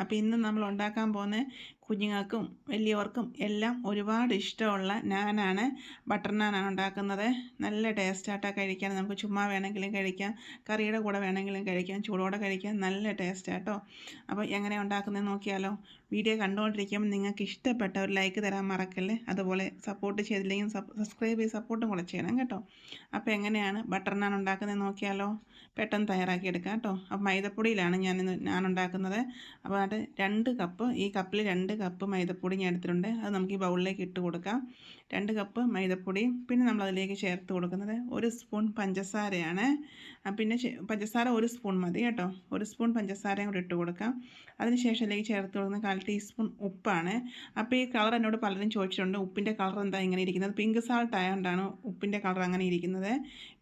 അപ്പോൾ ഇന്ന് നമ്മൾ ഉണ്ടാക്കാൻ പോകുന്ന കുഞ്ഞുങ്ങൾക്കും വലിയവർക്കും എല്ലാം ഒരുപാട് ഇഷ്ടമുള്ള നാനാണ് ബട്ടർ നാനാണ് ഉണ്ടാക്കുന്നത്. നല്ല ടേസ്റ്റായിട്ടാണ് കഴിക്കാൻ. നമുക്ക് ചുമ്മാ വേണമെങ്കിലും കഴിക്കാം കറിയുടെ കൂടെ വേണമെങ്കിലും കഴിക്കാം ചൂടോടെ കഴിക്കാം. നല്ല ടേസ്റ്റാട്ടോ അപ്പോൾ എങ്ങനെ ഉണ്ടാക്കുന്നത് നോക്കിയാലോ. വീഡിയോ കണ്ടുകൊണ്ടിരിക്കുമ്പോൾ നിങ്ങൾക്ക് ഇഷ്ടപ്പെട്ട ഒരു ലൈക്ക് തരാൻ മറക്കല്ലേ. അതുപോലെ സപ്പോർട്ട് ചെയ്തില്ലെങ്കിൽ സബ്സ്ക്രൈബ് ചെയ്ത് സപ്പോർട്ടും കൂടെ ചെയ്യണം കേട്ടോ. അപ്പോൾ എങ്ങനെയാണ് ബട്ടർ നാൻ ഉണ്ടാക്കുന്നത് നോക്കിയാലോ. പെട്ടെന്ന് തയ്യാറാക്കി എടുക്കാം കേട്ടോ. അപ്പോൾ മൈദപ്പൊടിയിലാണ് ഞാൻ ഞാൻ ഉണ്ടാക്കുന്നത്. അപ്പോൾ അത് രണ്ട് കപ്പ് ഈ കപ്പിൽ രണ്ട് കപ്പ് മൈദപ്പൊടി ഞാൻ എടുത്തിട്ടുണ്ട്. അത് നമുക്ക് ഈ ബൗളിലേക്ക് ഇട്ട് കൊടുക്കാം. രണ്ട് കപ്പ് മൈദപ്പൊടി പിന്നെ നമ്മൾ അതിലേക്ക് ചേർത്ത് കൊടുക്കുന്നത് ഒരു സ്പൂൺ പഞ്ചസാരയാണ്. പിന്നെ പഞ്ചസാര ഒരു സ്പൂൺ മതി കേട്ടോ. ഒരു സ്പൂൺ പഞ്ചസാരയും കൂടി ഇട്ട് കൊടുക്കാം. അതിനുശേഷം അതിലേക്ക് ചേർത്ത് കൊടുക്കുന്നത് കാൽ ടീസ്പൂൺ ഉപ്പാണ്. അപ്പോൾ ഈ കളർ എന്നോട് പലരും ചോദിച്ചിട്ടുണ്ട് ഉപ്പിന്റെ കളർ എന്താ ഇങ്ങനെ ഇരിക്കുന്നത്? പിങ്ക് സാൾട്ട് ആയതുകൊണ്ടാണ് ഉപ്പിന്റെ കളർ അങ്ങനെ ഇരിക്കുന്നത്.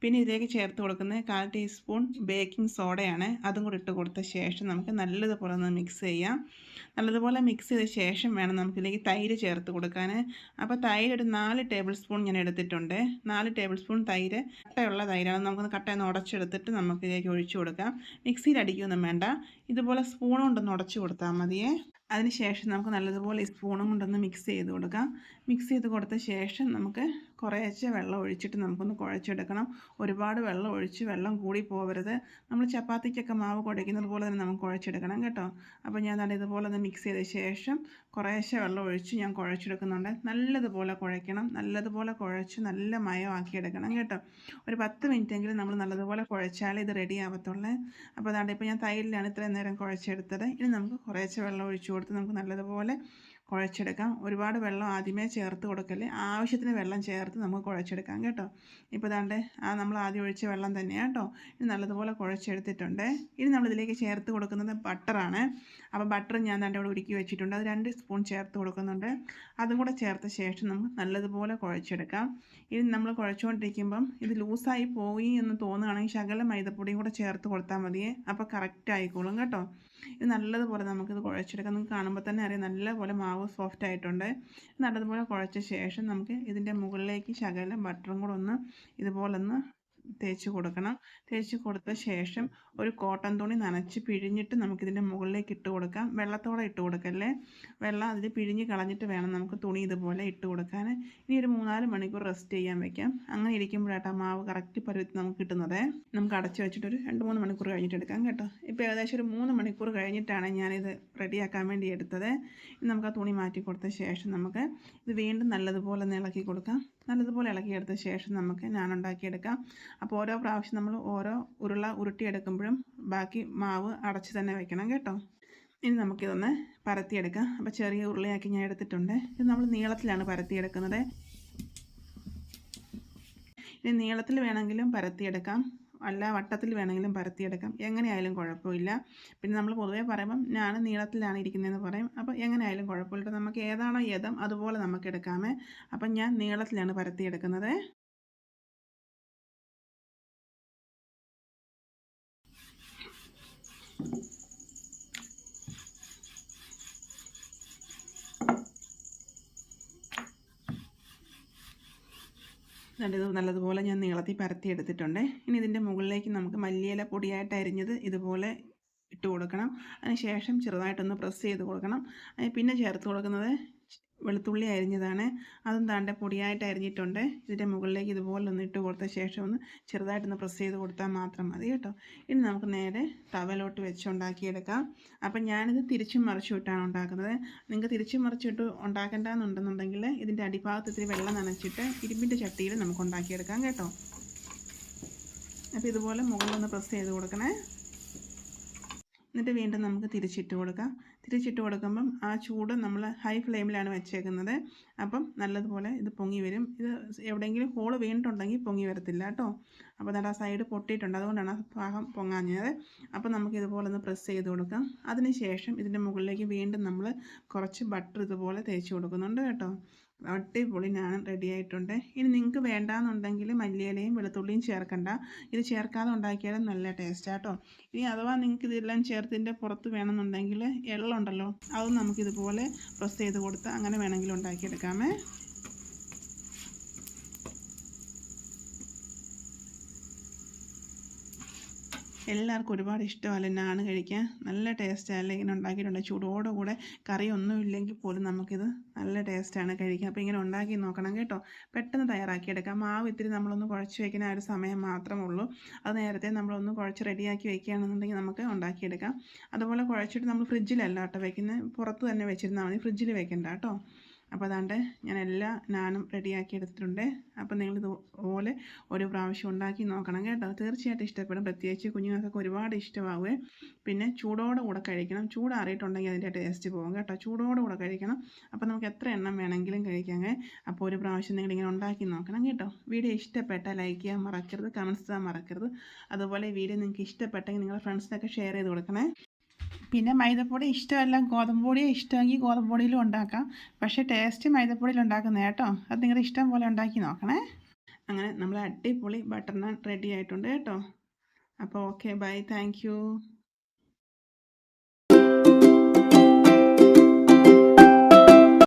പിന്നെ ഇതിലേക്ക് ചേർത്ത് കൊടുക്കുന്നത് കാൽ ടീസ്പൂൺ ബേക്കിംഗ് സോഡയാണ്. അതും കൂടി ഇട്ട് കൊടുത്ത ശേഷം നമുക്ക് നല്ലതുപോലെ ഒന്ന് മിക്സ് ചെയ്യാം. നല്ലതുപോലെ മിക്സ് ചെയ്ത ശേഷം വേണം നമുക്കിതിലേക്ക് തൈര് ചേർത്ത് കൊടുക്കാൻ. അപ്പോൾ തൈര് ഒരു നാല് ടേബിൾ സ്പൂൺ ഞാൻ എടുത്തിട്ടുണ്ട്. നാല് ടേബിൾ സ്പൂൺ തൈര്. കട്ടയുള്ള തൈരാണ്. നമുക്കൊന്ന് കട്ടയൊന്ന് ഉടച്ചെടുത്തിട്ട് നമുക്കിതിലേക്ക് ഒഴിച്ചു കൊടുക്കാം. മിക്സിയിൽ അടിക്കുകയൊന്നും വേണ്ട. ഇതുപോലെ സ്പൂൺ കൊണ്ടൊന്ന് ഉടച്ചു കൊടുത്താൽ മതിയേ. അതിനുശേഷം നമുക്ക് നല്ലതുപോലെ സ്പൂണും കൊണ്ടൊന്ന് മിക്സ് ചെയ്ത് കൊടുക്കാം. മിക്സ് ചെയ്ത് കൊടുത്ത ശേഷം നമുക്ക് കുറേശ്ശെ വെള്ളം ഒഴിച്ചിട്ട് നമുക്കൊന്ന് കുഴച്ചെടുക്കണം. ഒരുപാട് വെള്ളം ഒഴിച്ച് വെള്ളം കൂടി പോകരുത് നമ്മൾ ചപ്പാത്തിക്കൊക്കെ മാവ് കുഴയ്ക്കുന്നത് പോലെ തന്നെ നമുക്ക് കുഴച്ചെടുക്കണം കേട്ടോ. അപ്പോൾ ഞാൻ നല്ല ഇതുപോലെ ഒന്ന് മിക്സ് ചെയ്ത ശേഷം കുറേശ്ശെ വെള്ളം ഒഴിച്ച് ഞാൻ കുഴച്ചെടുക്കുന്നുണ്ട്. നല്ലതുപോലെ കുഴയ്ക്കണം. നല്ലതുപോലെ കുഴച്ച് നല്ല മയമാക്കിയെടുക്കണം കേട്ടോ. ഒരു പത്ത് മിനിറ്റെങ്കിലും നമ്മൾ നല്ലതുപോലെ കുഴച്ചാലേ ഇത് റെഡി ആവത്തുള്ളേ. അപ്പോൾ അതാണ്ട് ഇപ്പോൾ ഞാൻ തൈരിലാണ് ഇത്രയും നേരം കുഴച്ചെടുത്തത്. ഇനി നമുക്ക് കുറേശ്ശെ വെള്ളം ഒഴിച്ചു കൊടുത്ത് നമുക്ക് നല്ലതുപോലെ കുഴച്ചെടുക്കാം. ഒരുപാട് വെള്ളം ആദ്യമേ ചേർത്ത് കൊടുക്കല്ലേ ആവശ്യത്തിന് വെള്ളം ചേർത്ത് നമുക്ക് കുഴച്ചെടുക്കാം കേട്ടോ. ഇപ്പോൾ ദാണ്ട് ആ നമ്മൾ ആദ്യം ഒഴിച്ച വെള്ളം തന്നെയാണ് കേട്ടോ. ഇത് നല്ലതുപോലെ കുഴച്ചെടുത്തിട്ടുണ്ട്. ഇനി നമ്മളിതിലേക്ക് ചേർത്ത് കൊടുക്കുന്നത് ബട്ടറാണ് അപ്പോൾ ബട്ടർ ഞാൻ ദാണ്ട് ഇവിടെ ഉരുക്കി വെച്ചിട്ടുണ്ട്. അത് രണ്ട് സ്പൂൺ ചേർത്ത് കൊടുക്കുന്നുണ്ട്. അതും കൂടെ ചേർത്ത ശേഷം നമുക്ക് നല്ലതുപോലെ കുഴച്ചെടുക്കാം. ഇനി നമ്മൾ കുഴച്ചുകൊണ്ടിരിക്കുമ്പം ഇത് ലൂസായി പോയി എന്ന് തോന്നുകയാണെങ്കിൽ ശകലം മൈദപ്പൊടിയും കൂടെ ചേർത്ത് കൊടുത്താൽ മതിയേ. അപ്പോൾ കറക്റ്റ് ആയിക്കോളും കേട്ടോ. ഇത് നല്ലതുപോലെ നമുക്കിത് കുഴച്ചെടുക്കാം. നിങ്ങൾക്ക് കാണുമ്പോൾ തന്നെ അറിയാം. നല്ലപോലെ മാവ് സോഫ്റ്റ് ആയിട്ടുണ്ട്. നല്ലതുപോലെ കുഴച്ച ശേഷം നമുക്ക് ഇതിന്റെ മുകളിലേക്ക് ശകലം ബട്ടറും കൂടെ ഒന്ന് ഇതുപോലെ ഒന്ന് തേച്ച് കൊടുക്കണം. തേച്ച് കൊടുത്ത ശേഷം ഒരു കോട്ടൺ തുണി നനച്ച് പിഴിഞ്ഞിട്ട് നമുക്കിതിന്റെ മുകളിലേക്ക് ഇട്ട് കൊടുക്കാം. വെള്ളത്തോടെ ഇട്ട് കൊടുക്കല്ലേ? വെള്ളം അതിൽ പിഴിഞ്ഞ് കളഞ്ഞിട്ട് വേണം നമുക്ക് തുണി ഇതുപോലെ ഇട്ട് കൊടുക്കാൻ. ഇനി ഒരു മൂന്നാൽ മണിക്കൂർ റെസ്റ്റ് ചെയ്യാൻ വെക്കാം. അങ്ങനെ ഇരിക്കുമ്പോഴാട്ടോ മാവ് കറക്റ്റ് പരുവത്തിൽ നമുക്ക് കിട്ടുന്നത്. നമുക്ക് അടച്ച് വെച്ചിട്ട് ഒരു രണ്ട് മൂന്ന് മണിക്കൂർ കഴിഞ്ഞിട്ട് എടുക്കാം കേട്ടോ. ഇപ്പോൾ ഏകദേശം ഒരു മൂന്ന് മണിക്കൂർ കഴിഞ്ഞിട്ടാണ് ഞാനിത് റെഡിയാക്കാൻ വേണ്ടി എടുത്തത്. നമുക്ക് ആ തുണി മാറ്റി കൊടുത്ത ശേഷം നമുക്ക് ഇത് വീണ്ടും നല്ലതുപോലെ ഒന്ന് ഇളക്കി കൊടുക്കാം. നല്ലതുപോലെ ഇളക്കിയെടുത്ത ശേഷം നമുക്ക് ഞാൻ ഉണ്ടാക്കിയെടുക്കാം അപ്പോൾ ഓരോ പ്രാവശ്യം നമ്മൾ ഓരോ ഉരുള ഉരുട്ടിയെടുക്കുമ്പോഴും ബാക്കി മാവ് അടച്ച് തന്നെ വെക്കണം കേട്ടോ. ഇനി നമുക്കിതൊന്ന് പരത്തിയെടുക്കാം. അപ്പോൾ ചെറിയ ഉരുളയാക്കി ഞാൻ എടുത്തിട്ടുണ്ട്. ഇത് നമ്മൾ നീളത്തിലാണ് പരത്തിയെടുക്കുന്നത്. ഇനി നീളത്തിൽ വേണമെങ്കിലും പരത്തിയെടുക്കാം. അല്ല വട്ടത്തിൽ വേണമെങ്കിലും പരത്തിയെടുക്കാം. എങ്ങനെയായാലും കുഴപ്പമില്ല. പിന്നെ നമ്മൾ പൊതുവേ പറയുമ്പം ഞാൻ നീളത്തിലാണ് ഇരിക്കുന്നതെന്ന് പറയും. അപ്പോൾ എങ്ങനെയായാലും കുഴപ്പമില്ല. നമുക്ക് ഏതാണോ യഥം അതുപോലെ നമുക്ക് എടുക്കാമേ. അപ്പം ഞാൻ നീളത്തിലാണ് പരത്തിയെടുക്കുന്നത്. ഇത് നല്ലതുപോലെ ഞാൻ നീളത്തിൽ പരത്തി എടുത്തിട്ടുണ്ട്. ഇനി ഇതിന്റെ മുകളിലേക്ക് നമുക്ക് മല്ലിയില പൊടിയായിട്ട് അരിഞ്ഞത് ഇതുപോലെ ഇട്ട് കൊടുക്കണം. അതിന് ശേഷം ചെറുതായിട്ടൊന്ന് പ്രസ് ചെയ്ത് കൊടുക്കണം. പിന്നെ ചേർത്ത് കൊടുക്കുന്നത് വെളുത്തുള്ളി അരിഞ്ഞതാണ്. അതും താണ്ട പൊടിയായിട്ട് അരിഞ്ഞിട്ടുണ്ട്. ഇതിന്റെ മുകളിലേക്ക് ഇതുപോലെ ഒന്ന് ഇട്ട് കൊടുത്ത ശേഷം ഒന്ന് ചെറുതായിട്ടൊന്ന് പ്രസ് ചെയ്ത് കൊടുത്താൽ മാത്രം മതി കേട്ടോ. ഇനി നമുക്ക് നേരെ തവലോട്ട് വെച്ച് ഉണ്ടാക്കിയെടുക്കാം അപ്പം ഞാനിത് തിരിച്ചും മറിച്ചും ഇട്ടാണ് ഉണ്ടാക്കുന്നത്. നിങ്ങൾക്ക് തിരിച്ചും മറിച്ചിട്ട് ഉണ്ടാക്കേണ്ടതെന്നുണ്ടെന്നുണ്ടെങ്കിൽ ഇതിന്റെ അടിഭാഗത്ത് ഇത്തിരി വെള്ളം നനച്ചിട്ട് ഇരുമ്പിന്റെ ചട്ടിയിൽ നമുക്ക് ഉണ്ടാക്കിയെടുക്കാം കേട്ടോ. അപ്പോൾ ഇതുപോലെ മുകളിലൊന്ന് പ്രസ് ചെയ്ത് കൊടുക്കണേ. എന്നിട്ട് വീണ്ടും നമുക്ക് തിരിച്ചിട്ട് കൊടുക്കാം. തിരിച്ചിട്ട് കൊടുക്കുമ്പം ആ ചൂട് നമ്മൾ ഹൈ ഫ്ലെയിമിലാണ് വെച്ചേക്കുന്നത്. അപ്പം നല്ലതുപോലെ ഇത് പൊങ്ങി വരും. ഇത് എവിടെയെങ്കിലും ഹോൾ വീണിട്ടുണ്ടെങ്കിൽ പൊങ്ങി വരത്തില്ല കേട്ടോ. അപ്പോൾ നല്ല സൈഡ് പൊട്ടിയിട്ടുണ്ട്. അതുകൊണ്ടാണ് ആ ഭാഗം പൊങ്ങാഞ്ഞത്. അപ്പോൾ നമുക്ക് ഇതുപോലെ ഒന്ന് പ്രസ് ചെയ്ത് കൊടുക്കാം. അതിന് ശേഷം ഇതിന്റെ മുകളിലേക്ക് വീണ്ടും നമ്മൾ കുറച്ച് ബട്ടർ ഇതുപോലെ തേച്ച് കൊടുക്കുന്നുണ്ട് കേട്ടോ. അടിപൊളി ഞാൻ റെഡി ആയിട്ടുണ്ട്. ഇനി നിങ്ങൾക്ക് വേണ്ടാന്നുണ്ടെങ്കിൽ മല്ലിയിലയും വെളുത്തുള്ളിയും ചേർക്കണ്ട. ഇത് ചേർക്കാതെ ഉണ്ടാക്കിയാലും നല്ല ടേസ്റ്റാട്ടോ ഇനി അഥവാ നിങ്ങൾക്ക് ഇതെല്ലാം ചേർത്തിന്റെ പുറത്ത് വേണമെന്നുണ്ടെങ്കിൽ എള്ളുണ്ടല്ലോ അതും നമുക്കിതുപോലെ പ്രസ് ചെയ്ത് കൊടുത്ത് അങ്ങനെ വേണമെങ്കിൽ ഉണ്ടാക്കിയെടുക്കാമേ. എല്ലാവർക്കും ഒരുപാട് ഇഷ്ടമല്ല? നാണ് കഴിക്കാൻ നല്ല ടേസ്റ്റാണ് ഇങ്ങനെ ഉണ്ടാക്കിയിട്ടുണ്ട്. ചൂടോടുകൂടെ കറി ഒന്നും ഇല്ലെങ്കിൽ പോലും നമുക്കിത് നല്ല ടേസ്റ്റാണ് കഴിക്കാൻ. അപ്പോൾ ഇങ്ങനെ ഉണ്ടാക്കി നോക്കണം കേട്ടോ. പെട്ടെന്ന് തയ്യാറാക്കിയെടുക്കാം. മാവ് ഇത്തിരി നമ്മളൊന്ന് കുഴച്ച് വയ്ക്കുന്ന ഒരു സമയം മാത്രമേ ഉള്ളൂ. അത് നേരത്തെ നമ്മളൊന്ന് കുഴച്ച് റെഡിയാക്കി വെക്കുകയാണെന്നുണ്ടെങ്കിൽ നമുക്ക് ഉണ്ടാക്കിയെടുക്കാം. അതുപോലെ കുഴച്ചിട്ട് നമ്മൾ ഫ്രിഡ്ജിലല്ല കേട്ടോ വെക്കുന്നത് പുറത്ത് തന്നെ വെച്ചിരുന്നാൽ മതി. ഫ്രിഡ്ജിൽ വെക്കണ്ട കേട്ടോ. അപ്പോൾ അതാണ്ട് ഞാൻ എല്ലാ നാനും റെഡിയാക്കി എടുത്തിട്ടുണ്ട്. അപ്പോൾ നിങ്ങൾ ഇതുപോലെ ഒരു പ്രാവശ്യം ഉണ്ടാക്കി നോക്കണം കേട്ടോ. തീർച്ചയായിട്ടും ഇഷ്ടപ്പെടും. പ്രത്യേകിച്ച് കുഞ്ഞുങ്ങൾക്കൊക്കെ ഒരുപാട് ഇഷ്ടമാവുകയും പിന്നെ ചൂടോടെ കൂടെ കഴിക്കണം. ചൂടാറിയിട്ടുണ്ടെങ്കിൽ അതിന്റെ ടേസ്റ്റ് പോകും കേട്ടോ. ചൂടോടെ കൂടെ കഴിക്കണം. അപ്പോൾ നമുക്ക് എത്ര എണ്ണം വേണമെങ്കിലും കഴിക്കാം അപ്പോൾ ഒരു പ്രാവശ്യം നിങ്ങൾ ഇങ്ങനെ ഉണ്ടാക്കി നോക്കണം കേട്ടോ. വീഡിയോ ഇഷ്ടപ്പെട്ടാൽ ലൈക്ക് ചെയ്യാൻ മറക്കരുത് കമൻസ് ചെയ്യാൻ മറക്കരുത്. അതുപോലെ വീഡിയോ നിങ്ങൾക്ക് ഇഷ്ടപ്പെട്ടെങ്കിൽ നിങ്ങളുടെ ഫ്രണ്ട്സിനൊക്കെ ഷെയർ ചെയ്ത് കൊടുക്കണേ. പിന്നെ മൈദപ്പൊടി ഇഷ്ടമല്ല ഗോതമ്പ് ഇഷ്ടമെങ്കിൽ ഗോതമ്പ് പൊടിയിലും ഉണ്ടാക്കാം. പക്ഷേ ടേസ്റ്റ് മൈദപ്പൊടിയിൽ ഉണ്ടാക്കുന്നത് കേട്ടോ. അത് നിങ്ങളുടെ ഇഷ്ടം പോലെ ഉണ്ടാക്കി നോക്കണേ. അങ്ങനെ നമ്മൾ അടിപൊളി ബട്ടർ നാൻ റെഡി ആയിട്ടുണ്ട് കേട്ടോ. അപ്പോൾ ഓക്കെ ബൈ താങ്ക്